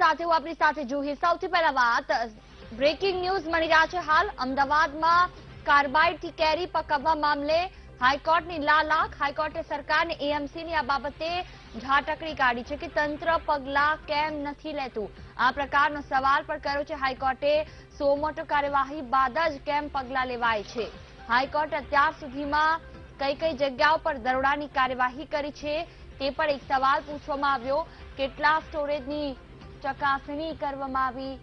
સાથે હું આપણી સાથે જુહી. સૌથી પહેલા વાત બ્રેકિંગ ન્યૂઝ મળી રહ્યા છે હાલ. અમદાવાદમાં કાર્બાઇડથી કેરી પકવવા મામલે હાઈકોર્ટની લાલાખ હાઈકોર્ટે સરકારને એએમસીની આ બાબતે ઝાટકડી કાઢી છે કે તંત્ર પગલાં કેમ નથી લેતું? આ પ્રકારનો સવાલ પણ કર્યો છે હાઈકોર્ટે. સોમોટો કાર્યવાહી બાદ જ કેમ પગલાં લેવાય છે? હાઈકોર્ટે અત્યાર સુધીમાં કઈ કઈ જગ્યાઓ પર દરોડાની કાર્યવાહી કરી છે તે પણ એક સવાલ પૂછવામાં આવ્યો. કેટલા સ્ટોરેજની ચકાસણી કરવામાં આવી.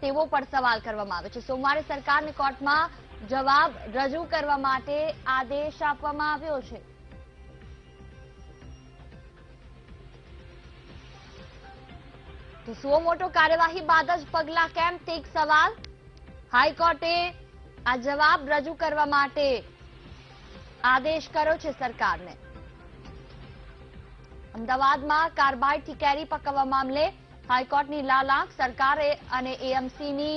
તેવો પણ સવાલ કરવામાં આવે છે. સોમવારે સરકારને કોર્ટમાં જવાબ રજૂ કરવા માટે આદેશ આપવામાં આવ્યો છે. તો સુઓ મોટો કાર્યવાહી બાદ જ પગલા કેમ? તે એક સવાલ. હાઈકોર્ટે આ જવાબ રજૂ કરવા માટે આદેશ કર્યો છે સરકારને. અમદાવાદમાં કાર્બાઇડથી કેરી પકવવા મામલે હાઈકોર્ટની લાલાખ સરકારે અને એએમસીની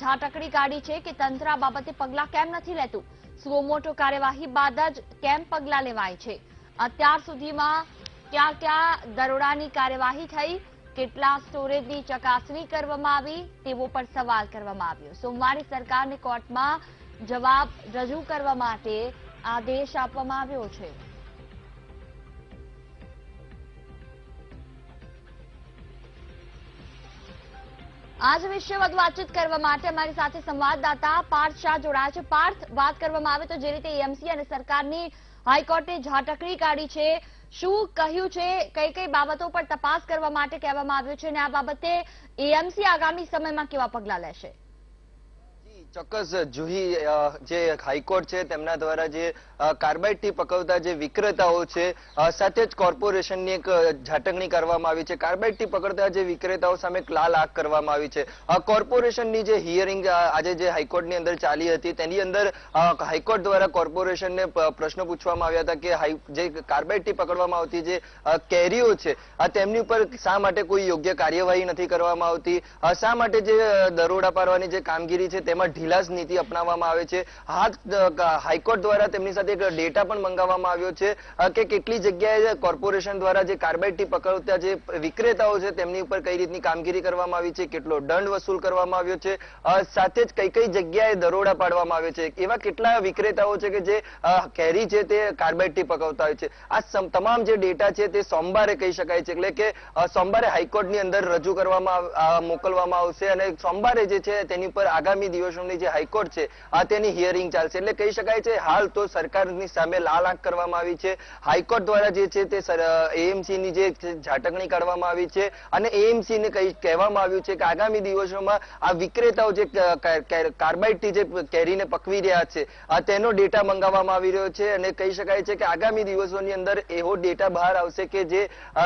ઝાટકડી કાઢી છે કે તંત્ર બાબતે પગલાં કેમ નથી લેતું? સુઓ મોટો કાર્યવાહી બાદ જ કેમ પગલાં લેવાય છે? અત્યાર સુધીમાં ક્યાં ક્યાં દરોડાની કાર્યવાહી થઈ, કેટલા સ્ટોરેજની ચકાસણી કરવામાં આવી, તેવો પણ સવાલ કરવામાં આવ્યો. સોમવારે સરકારને કોર્ટમાં જવાબ રજૂ કરવા માટે આદેશ આપવામાં આવ્યો છે. આજ વિશે વધુ વાતચીત કરવા માટે અમારી સાથે સંવાદદાતા પાર્થ શાહ જોડાયા છે. પાર્થ, વાત કરવામાં આવે તો જે રીતે એએમસી અને સરકારની હાઈકોર્ટે ઝાટકડી કાઢી છે, શું કહ્યું છે, કઈ કઈ બાબતો પર તપાસ કરવા માટે કહેવામાં આવ્યું છે અને આ બાબતે એએમસી આગામી સમયમાં કેવા પગલાં લેશે? ચોક્કસ જુહી જે હાઈકોર્ટ છે, તેમના દ્વારા જે કાર્બાઇડથી પકવતા જે વિક્રેતાઓ છે સાથે જ કોર્પોરેશનની એક ઝાટકણી કરવામાં આવી છે. કાર્બાઇડથી પકડતા જે વિક્રેતાઓ સામે લાલ આંખ કરવામાં આવી છે. કોર્પોરેશનની જે હિયરિંગ આજે જે હાઈકોર્ટની અંદર ચાલી હતી, તેની અંદર હાઈકોર્ટ દ્વારા કોર્પોરેશનને પ્રશ્નો પૂછવામાં આવ્યા હતા કે જે કાર્બાઇડથી પકડવામાં આવતી જે કેરીઓ છે તેમની ઉપર શા માટે કોઈ યોગ્ય કાર્યવાહી નથી કરવામાં આવતી? શા માટે જે દરોડા પાડવાની જે કામગીરી છે, તેમાં ઢીલાસ નીતિ અપનાવવામાં આવે છે. હાઈકોર્ટ દ્વારા તેમની સાથે એક ડેટા પણ મંગાવવામાં આવ્યો છે કે કેટલી જગ્યાએ કોર્પોરેશન દ્વારા જે કાર્બાઇડથી પકડતા જે વિક્રેતાઓ છે તેમની ઉપર કઈ રીતની કામગીરી કરવામાં આવી છે, કેટલો દંડ વસૂલ કરવામાં આવ્યો છે સાથે જ કઈ કઈ જગ્યાએ દરોડા પાડવામાં આવે છે, એવા કેટલા વિક્રેતાઓ છે કે જે કેરી છે તે કાર્બાઇડ ટી પકવતા હોય છે. આ તમામ જે ડેટા છે તે સોમવારે કહી શકાય છે, એટલે કે સોમવારે હાઈકોર્ટની અંદર રજૂ કરવામાં મોકલવામાં આવશે અને સોમવારે જે છે તેની પર આગામી દિવસોની જે હાઈકોર્ટ છે, આ તેની હિયરિંગ ચાલશે. એટલે કહી શકાય છે, હાલ તો સરકારની સામે લાલ આંખ કરવામાં આવી છે. હાઈકોર્ટ દ્વારા જે છે તે એએમસી ની જે ઝાટકણી કાઢવામાં આવી છે. અને એએમસી ને કહી, કહેવામાં આવ્યું છે કે આગામી દિવસોમાં આ વિક્રેતાઓ જે કાર્બાઇડથી જે કેરીને પકવી રહ્યા છે તેનો ડેટા મંગાવવામાં આવી રહ્યો છે. અને કહી શકાય છે કે આગામી દિવસોની અંદર એવો ડેટા બહાર આવશે કે જે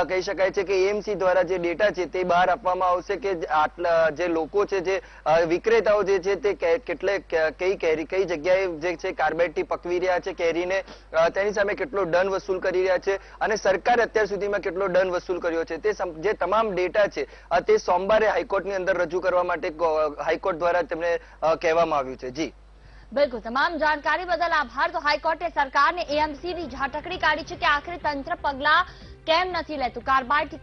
કહી શકાય છે કે એએમસી દ્વારા જે ડેટા છે તે બહાર આપવામાં આવશે કે આટલા જે લોકો છે જે વિક્રેતાઓ જે છે તે કેટલે કઈ કેરી, કઈ જગ્યાએ જે છે કાર્બાઇડ પકવી રહ્યા છે કેરીને તેની સામે કેટલો દંડ વસૂલ કરી રહ્યા છે અને સરકારે અત્યાર સુધીમાં કેટલો દંડ વસૂલ કર્યો છે. તે જે તમામ ડેટા છે તે સોમવારે હાઈકોર્ટની અંદર રજૂ કરવા માટે હાઈકોર્ટ દ્વારા તેમને કહેવામાં આવ્યું છે. જી. બિલકુલ, તમામ જાણકારી બદલ આભાર. તો હાઈકોર્ટે સરકારને એએમસીની ઝાટકડી કાઢી છે કે આખરે તંત્ર પગલા કેમ નથી લેતું? કાર્બાઇડ